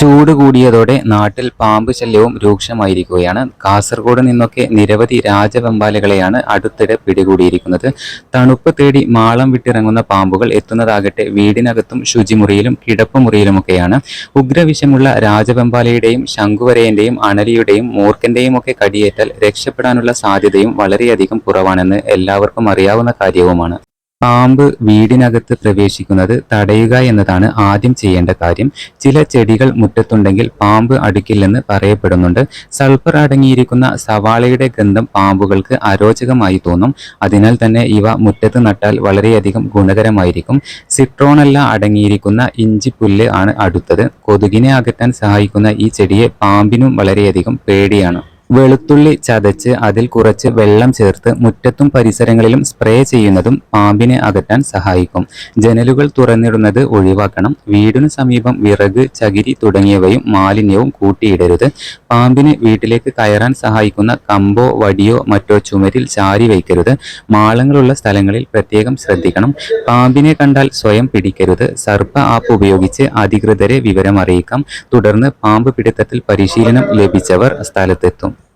ചൂട് കൂടിയതോടെ നാട്ടിൽ പാമ്പ് ശല്യവും രൂക്ഷമായിരിക്കുകയാണ്. കാസർഗോഡ് നിന്നൊക്കെ നിരവധി രാജവെമ്പാലകളെയാണ് അടുത്തിടെ പിടികൂടിയിരിക്കുന്നത്. തണുപ്പ് തേടി മാളം വിട്ടിറങ്ങുന്ന പാമ്പുകൾ എത്തുന്നതാകട്ടെ വീടിനകത്തും ശുചിമുറിയിലും കിടപ്പുമുറിയിലുമൊക്കെയാണ്. ഉഗ്രവിഷമുള്ള രാജവെമ്പാലയുടെയും ശംഖുവരയന്റെയും അണലിയുടെയും മൂർക്കന്റെയും ഒക്കെ കടിയേറ്റാൽ രക്ഷപ്പെടാനുള്ള സാധ്യതയും വളരെയധികം കുറവാണെന്ന് എല്ലാവർക്കും അറിയാവുന്ന കാര്യവുമാണ്. പാമ്പ് വീടിനകത്ത് പ്രവേശിക്കുന്നത് തടയുക എന്നതാണ് ആദ്യം ചെയ്യേണ്ട കാര്യം. ചില ചെടികൾ മുറ്റത്തുണ്ടെങ്കിൽ പാമ്പ് അടുക്കില്ലെന്ന് പറയപ്പെടുന്നുണ്ട്. സൾഫർ അടങ്ങിയിരിക്കുന്ന സവാളയുടെ ഗന്ധം പാമ്പുകൾക്ക് അരോചകമായി തോന്നും. അതിനാൽ തന്നെ ഇവ മുറ്റത്ത് നട്ടാൽ വളരെയധികം ഗുണകരമായിരിക്കും. സിട്രോണല്ല അടങ്ങിയിരിക്കുന്ന ഇഞ്ചിപ്പുല്ല് ആണ് അടുത്തത്. കൊതുകിനെ അകറ്റാൻ സഹായിക്കുന്ന ഈ ചെടിയെ പാമ്പിനും വളരെയധികം പേടിയാണ്. വെളുത്തുള്ളി ചതച്ച് അതിൽ കുറച്ച് വെള്ളം ചേർത്ത് മുറ്റത്തും പരിസരങ്ങളിലും സ്പ്രേ ചെയ്യുന്നതും പാമ്പിനെ അകറ്റാൻ സഹായിക്കും. ജനലുകൾ തുറന്നിടുന്നത് ഒഴിവാക്കണം. വീടിനു സമീപം വിറക് ചകിരി തുടങ്ങിയവയും മാലിന്യവും കൂട്ടിയിടരുത്. പാമ്പിന് വീട്ടിലേക്ക് കയറാൻ സഹായിക്കുന്ന കമ്പോ വടിയോ മറ്റോ ചുമരിൽ ചാരി വയ്ക്കരുത്. മാളങ്ങളുള്ള സ്ഥലങ്ങളിൽ പ്രത്യേകം ശ്രദ്ധിക്കണം. പാമ്പിനെ കണ്ടാൽ സ്വയം പിടിക്കരുത്. സർപ്പ ആപ്പ് ഉപയോഗിച്ച് അധികൃതരെ വിവരം അറിയിക്കാം തുടർന്ന് പാമ്പ് പിടുത്തത്തിൽ പരിശീലനം ലഭിച്ചവർ സ്ഥലത്തെത്തും.